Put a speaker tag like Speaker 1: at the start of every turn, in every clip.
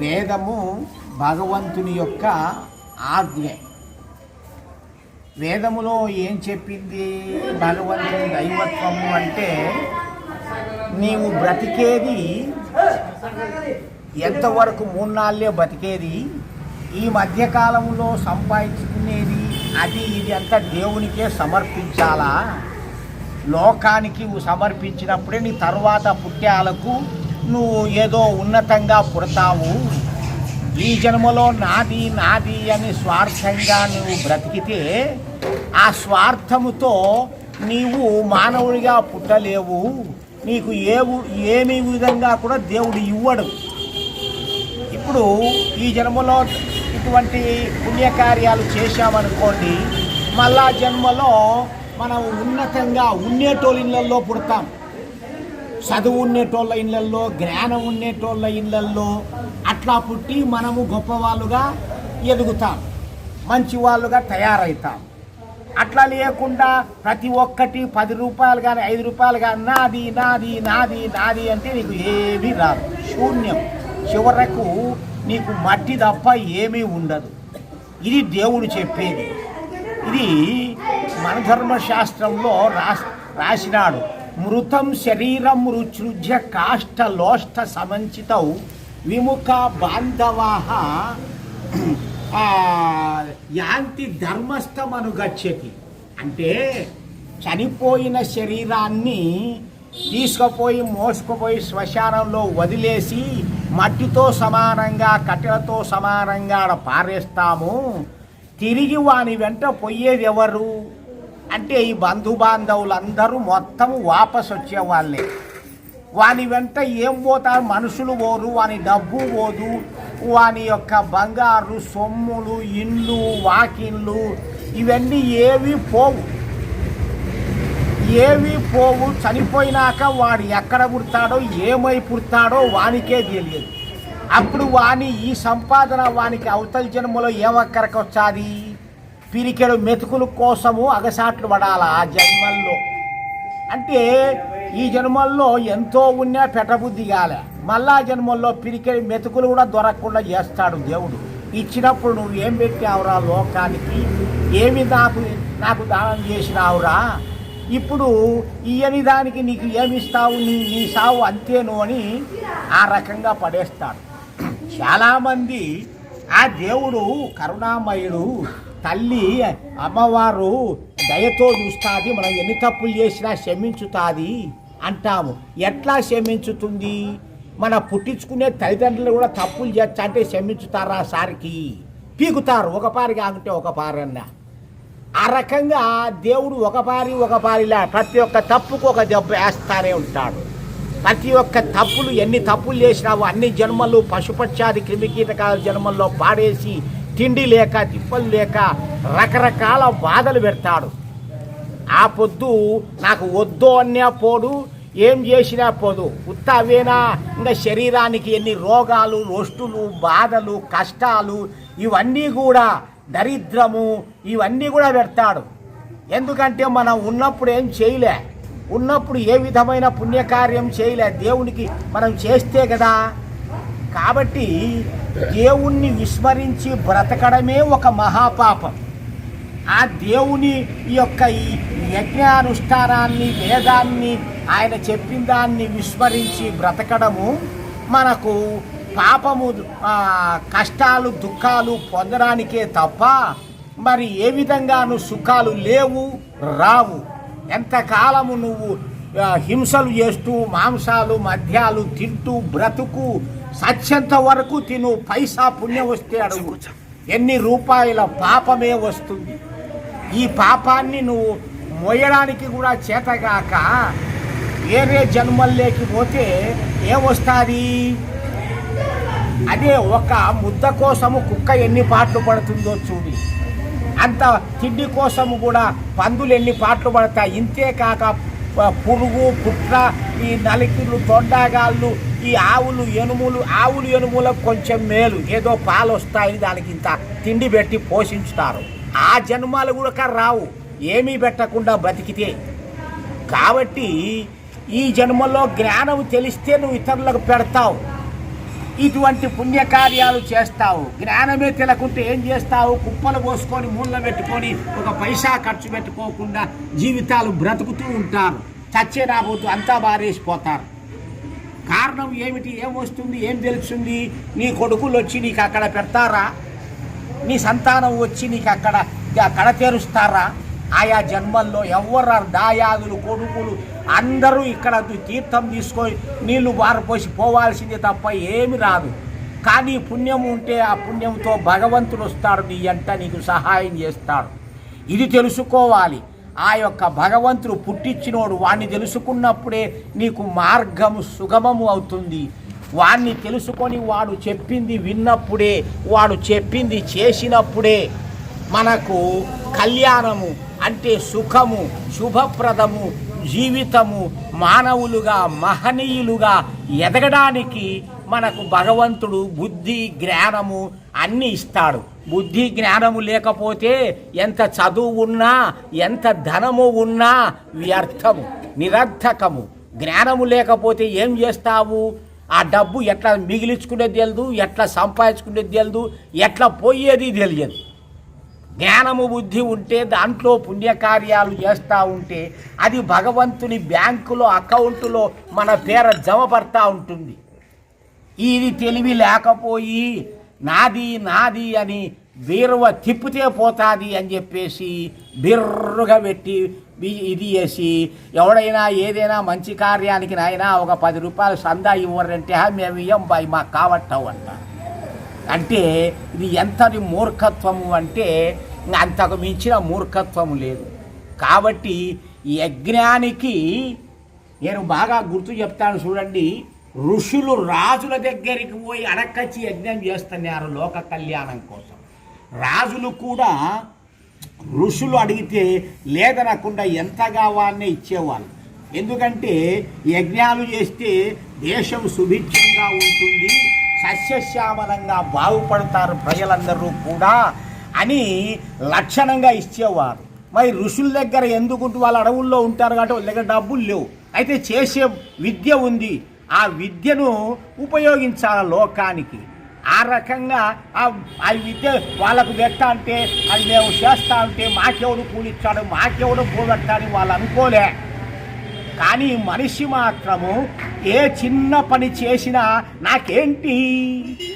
Speaker 1: వేదము భగవంతుని యొక్క ఆజ్ఞ. వేదములో ఏం చెప్పింది? భగవంతుని దైవత్వము అంటే నీవు బ్రతికేది ఎంతవరకు మూడు నాళ్ళే బతికేది ఈ మధ్యకాలంలో సంపాదించుకునేది అది ఇది అంతా దేవునికే సమర్పించాలా? లోకానికి నువ్వు సమర్పించినప్పుడే నీ తర్వాత పుట్టాలకు నువ్వు ఏదో ఉన్నతంగా పుడతావు. ఈ జన్మలో నాది నాది అని స్వార్థంగా నువ్వు బ్రతికితే ఆ స్వార్థముతో నీవు మానవుడిగా పుట్టలేవు. నీకు ఏ ఏమి విధంగా కూడా దేవుడు ఇవ్వడు. ఇప్పుడు ఈ జన్మలో ఇటువంటి పుణ్యకార్యాలు చేశామనుకోండి మళ్ళా జన్మలో మనం ఉన్నతంగా ఉండేటోళ్ళ పుడతాం. చదువు ఉండేటోళ్ళ ఇళ్ళల్లో జ్ఞానం ఉండేటోళ్ళ ఇళ్ళల్లో అట్లా పుట్టి మనము గొప్పవాళ్ళుగా ఎదుగుతాం. మంచి వాళ్ళుగా తయారవుతాం అట్లా లేకుండా ప్రతి ఒక్కటి పది రూపాయలు కానీ ఐదు రూపాయలు కానీ నాది నాది నాది నాది అంటే నీకు ఏమీ రాదు. శూన్యం. చివరకు నీకు మట్టి తప్ప ఏమీ ఉండదు. ఇది దేవుడు చెప్పేది. ఇది మన ధర్మశాస్త్రంలో రాస్ రాసినాడు. మృతం శరీరం రుచృజ్య కాష్ట లోష్ట సమంచిత విముఖ బాంధవాహ యాంతి ధర్మస్థమను గచ్చతి. అంటే చనిపోయిన శరీరాన్ని తీసుకుపోయి మోసుకుపోయి శ్మశానంలో వదిలేసి మట్టితో సమానంగా కట్టెలతో సమానంగా పారేస్తాము. తిరిగి వాని వెంట పోయేది ఎవరు? అంటే ఈ బంధు బాంధవులందరూ మొత్తం వాపస్ వచ్చేవాళ్ళే వాని వెంట ఏం పోతారు? మనుషులు పోరు వాని డబ్బు పోదు వాని యొక్క బంగారు సొమ్ములు ఇండ్లు వాకిన్లు ఇవన్నీ ఏవి పోవు. ఏవి పోవు. చనిపోయినాక వాడు ఎక్కడ పుడతాడో ఏమై పుడతాడో వానికే తెలియదు. అప్పుడు వాని ఈ సంపాదన వానికి అవతల జన్మలో ఏమక్కరకు వచ్చాది పిరికెడు మెతుకుల కోసము అగసాట్లు పడాలి ఆ జన్మల్లో? అంటే ఈ జన్మల్లో ఎంతో ఉన్నా పెట్టబుద్ధి కాలే. మళ్ళా జన్మల్లో పిరికెడు మెతుకులు కూడా దొరకకుండా చేస్తాడు దేవుడు. ఇచ్చినప్పుడు నువ్వు ఏం పెట్టావురా లోకానికి? ఏమి నాకు నాకు దానం చేసినావురా? ఇప్పుడు ఇయని దానికి నీకు ఏమిస్తావు? నీ నీ సావు అంతేను అని ఆ రకంగా పడేస్తాడు. చాలామంది ఆ దేవుడు కరుణామయుడు తల్లి అమ్మవారు దయతో చూస్తుంది మనం ఎన్ని తప్పులు చేసినా క్షమించుతుంది అంటాము. ఎట్లా క్షమించుతుంది? మన పుట్టించుకునే తల్లిదండ్రులు కూడా తప్పులు చేస్తా అంటే క్షమించుతారా సారికి? పీకుతారు ఒక పారి కాకుంటే ఒక పారన్నా ఆ రకంగా దేవుడు ఒక పారి ఒక పారిలా ప్రతి ఒక్క తప్పుకు ఒక దెబ్బ వేస్తానే ఉంటాడు. ప్రతి ఒక్క తప్పులు ఎన్ని తప్పులు చేసినావో అన్ని జన్మలు పశుపక్షాది క్రిమికీటకాల జన్మల్లో పాడేసి తిండి లేక తిప్పలు లేక రకరకాల బాధలు పెడతాడు. ఆ పొద్దు నాకు వద్దు అన్నా పోడు ఏం చేసినా పోదు. ఉత్త అవేనా ఇంకా శరీరానికి ఎన్ని రోగాలు రొష్టులు బాధలు కష్టాలు ఇవన్నీ కూడా దరిద్రము ఇవన్నీ కూడా పెడతాడు. ఎందుకంటే మనం ఉన్నప్పుడు ఏం చేయలే. ఉన్నప్పుడు ఏ విధమైన పుణ్యకార్యం చేయలే. దేవునికి మనం చేస్తే కదా. కాబట్టి దేవుణ్ణి విస్మరించి బ్రతకడమే ఒక మహాపాపం. ఆ దేవుని యొక్క ఈ యజ్ఞానుష్ఠానాన్ని వేదాన్ని ఆయన చెప్పిన దాన్ని విస్మరించి బ్రతకడము మనకు పాపము కష్టాలు దుఃఖాలు పొందడానికే తప్ప మరి ఏ విధంగాను సుఖాలు లేవు రావు. ఎంతకాలము నువ్వు హింసలు చేస్తూ మాంసాలు మద్యాలు తింటూ బ్రతుకు సత్యంత వరకు తిను పైసా పుణ్యం వస్తే అడుగు. ఎన్ని రూపాయల పాపమే వస్తుంది. ఈ పాపాన్ని నువ్వు మోయడానికి కూడా చేతగాక వేరే జన్మల్లోకి పోతే ఏమొస్తుంది? అదే ఒక ముద్ద కోసము కుక్క ఎన్ని పాటలు పడుతుందో చూడి. అంత తిండి కోసము కూడా పందులు ఎన్ని పాటలు పడతాయి. ఇంతే కాక ప- పురుగు పుట్ర ఈ నలికిలు తొండగాళ్ళు ఈ ఆవులు ఎనుములు ఆవులు ఎనుములకు కొంచెం మేలు. ఏదో పాలు వస్తాయని దానికి ఇంత తిండి పెట్టి పోషించుతారు. ఆ జన్మాలు కూడా రావు. ఏమీ పెట్టకుండా బతికితే. కాబట్టి ఈ జన్మలో జ్ఞానం తెలిస్తే నువ్వు ఇతరులకు పెడతావు. ఇటువంటి పుణ్యకార్యాలు చేస్తావు. జ్ఞానమే తెలకుంటే ఏం చేస్తావు? కుప్పలు పోసుకొని మూల పెట్టుకొని ఒక పైసా ఖర్చు పెట్టుకోకుండా జీవితాలు బ్రతుకుతూ ఉంటారు. చచ్చే రాబోతూ అంతా బారేసిపోతారు. కారణం ఏమిటి? ఏం వస్తుంది? ఏం తెలుస్తుంది? నీ కొడుకులు వచ్చి నీకు అక్కడ పెడతారా? నీ సంతానం వచ్చి నీకు అక్కడ అక్కడ తెరుస్తారా ఆయా జన్మల్లో ఎవరు దాయాదులు కొడుకులు అందరూ ఇక్కడ తీర్థం తీసుకొని నీళ్ళు బారపోసి పోవాల్సిందే తప్ప ఏమి రాదు. కానీ పుణ్యం ఉంటే ఆ పుణ్యంతో భగవంతుడు వస్తాడు నీ అంట నీకు సహాయం చేస్తాడు. ఇది తెలుసుకోవాలి. ఆ యొక్క భగవంతుడు పుట్టించినోడు వాణ్ణి తెలుసుకున్నప్పుడే నీకు మార్గము సుగమము అవుతుంది. వాణ్ణి తెలుసుకొని వాడు చెప్పింది విన్నప్పుడే వాడు చెప్పింది చేసినప్పుడే మనకు కళ్యాణము అంటే సుఖము శుభప్రదము జీవితము మానవులుగా మహనీయులుగా ఎదగడానికి మనకు భగవంతుడు బుద్ధి జ్ఞానము అన్నీ ఇస్తాడు. బుద్ధి జ్ఞానము లేకపోతే ఎంత చదువు ఉన్నా ఎంత ధనము ఉన్నా వ్యర్థము నిరర్థకము. జ్ఞానము లేకపోతే ఏం చేస్తావు? ఆ డబ్బు ఎట్లా మిగిలించుకునేది తెలియదు ఎట్లా సంపాదించుకునేది తెలియదు ఎట్లా పోయేది తెలియదు. జ్ఞానము బుద్ధి ఉంటే దాంట్లో పుణ్యకార్యాలు చేస్తూ ఉంటే అది భగవంతుని బ్యాంకులో అకౌంటులో మన పేర జమ పడతా ఉంటుంది. ఇది తెలివి లేకపోయి నాది నాది అని బీరువ తిప్పితే పోతాది అని చెప్పేసి బిర్రుగా పెట్టి ఇది చేసి ఎవడైనా ఏదైనా మంచి కార్యానికి నాయన ఒక పది రూపాయలు సందా ఇవ్వరంటే "హా, మేము ఇయ్యం బాయ్ మాకు కావట్టవు అంటారు అంటే ఇది ఎంతటి మూర్ఖత్వము అంటే అంతకు మించిన మూర్ఖత్వము లేదు. కాబట్టి యజ్ఞానికి నేను బాగా గుర్తు చెప్తాను చూడండి. ఋషులు రాజుల దగ్గరికి పోయి అడక్కచ్చి యజ్ఞం చేస్తున్నారు లోక కళ్యాణం కోసం. రాజులు కూడా ఋషులు అడిగితే లేదనకుండా ఎంత కావాలనే ఇచ్చేవాళ్ళు. ఎందుకంటే యజ్ఞాలు చేస్తే దేశం సుభిక్షంగా ఉంటుంది. సస్యశ్యామలంగా బాగుపడతారు ప్రజలందరూ కూడా అని లక్షణంగా ఇచ్చేవారు. మరి ఋషుల దగ్గర ఎందుకుంటూ వాళ్ళ అడవుల్లో ఉంటారు కాబట్టి వాళ్ళ దగ్గర డబ్బులు లేవు. అయితే చేసే విద్య ఉంది. ఆ విద్యను ఉపయోగించాలి లోకానికి. ఆ రకంగా ఆ విద్య వాళ్ళకు పెట్టా అంటే అది మేము చేస్తా అంటే మాకెవడు కూలిచ్చాడు మాకెవడు పోగొట్టాడని వాళ్ళు అనుకోలే. కానీ మనిషి మాత్రము ఏ చిన్న పని చేసినా నాకేంటి?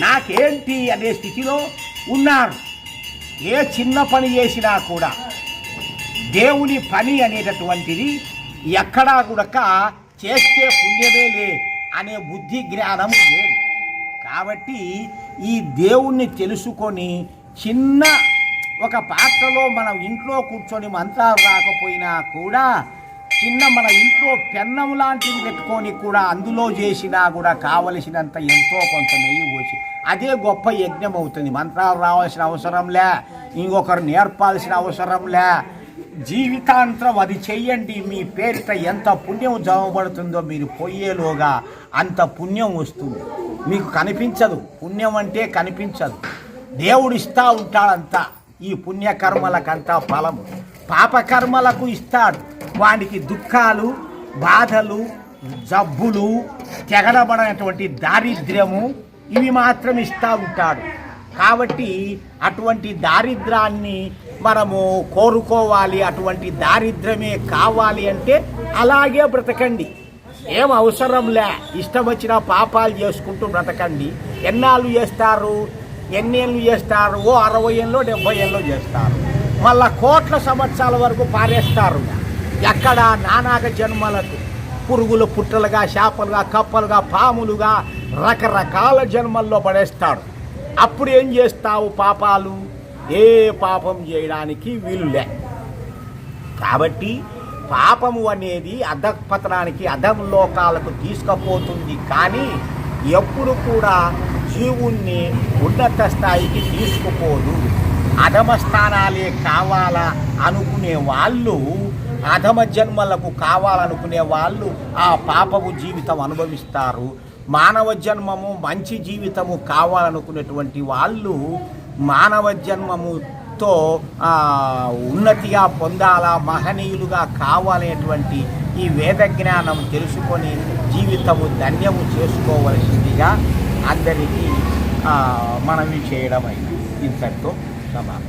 Speaker 1: నాకేంటి అనే స్థితిలో ఉన్నారు. ఏ చిన్న పని చేసినా కూడా దేవుని పని అనేటటువంటిది ఎక్కడా కూడా చేస్తే పుణ్యమే లే అనే బుద్ధి జ్ఞానం లేదు. కాబట్టి ఈ దేవుణ్ణి తెలుసుకొని చిన్న ఒక పాత్రలో మనం ఇంట్లో కూర్చొని మంత్రాలు రాకపోయినా కూడా చిన్న మన ఇంట్లో పెన్నం లాంటిది పెట్టుకొని కూడా అందులో చేసినా కూడా కావలసినంత ఎంతో కొంత నెయ్యి పోసి అదే గొప్ప యజ్ఞం అవుతుంది. మంత్రాలు రావాల్సిన అవసరంలే ఇంకొకరు నేర్పాల్సిన అవసరంలే జీవితాంతరం అది చెయ్యండి మీ పేరిట ఎంత పుణ్యం జమబడుతుందో మీరు పోయేలోగా అంత పుణ్యం వస్తుంది. మీకు కనిపించదు. పుణ్యం అంటే కనిపించదు. దేవుడు ఉంటాడంతా. ఈ పుణ్యకర్మలకంతా ఫలము. పాపకర్మలకు ఇస్తాడు. వానికి దుఃఖాలు బాధలు జబ్బులు తెగడబడినటువంటి దారిద్ర్యము ఇవి మాత్రం ఇస్తూ ఉంటాడు. కాబట్టి అటువంటి దారిద్రాన్ని మనము కోరుకోవాలి. అటువంటి దారిద్ర్యమే కావాలి అంటే అలాగే బ్రతకండి. ఏం అవసరంలే ఇష్టం వచ్చిన పాపాలు చేసుకుంటూ బ్రతకండి. ఎన్నాళ్ళు చేస్తారు? ఎన్నేళ్ళు చేస్తారు? ఓ అరవై ఏళ్ళు డెబ్బై ఏళ్ళు చేస్తారు. మళ్ళా కోట్ల సంవత్సరాల వరకు పారేస్తారు. ఎక్కడ నానాక జన్మలకు పురుగులు పుట్టలుగా చేపలుగా కప్పలుగా పాములుగా రకరకాల జన్మల్లో పడేస్తాడు అప్పుడు ఏం చేస్తావు పాపాలు? ఏ పాపం చేయడానికి వీలులే. కాబట్టి పాపము అనేది అధపతనానికి అధం లోకాలకు తీసుకుపోతుంది. కానీ ఎప్పుడు కూడా జీవుణ్ణి ఉన్నత స్థాయికి తీసుకుపోదు. అధమ స్థానాలే కావాలా అనుకునే వాళ్ళు అధమ జన్మలకు కావాలనుకునే వాళ్ళు ఆ పాపపు జీవితం అనుభవిస్తారు. మానవ జన్మము మంచి జీవితము కావాలనుకునేటువంటి వాళ్ళు మానవ జన్మముతో ఉన్నతిగా పొందాలా మహనీయులుగా కావాలనేటువంటి ఈ వేద జ్ఞానం తెలుసుకొని జీవితము ధన్యము చేసుకోవలసిందిగా అందరికీ మనవి చేయడం అయింది ఇంతటితో 干嘛？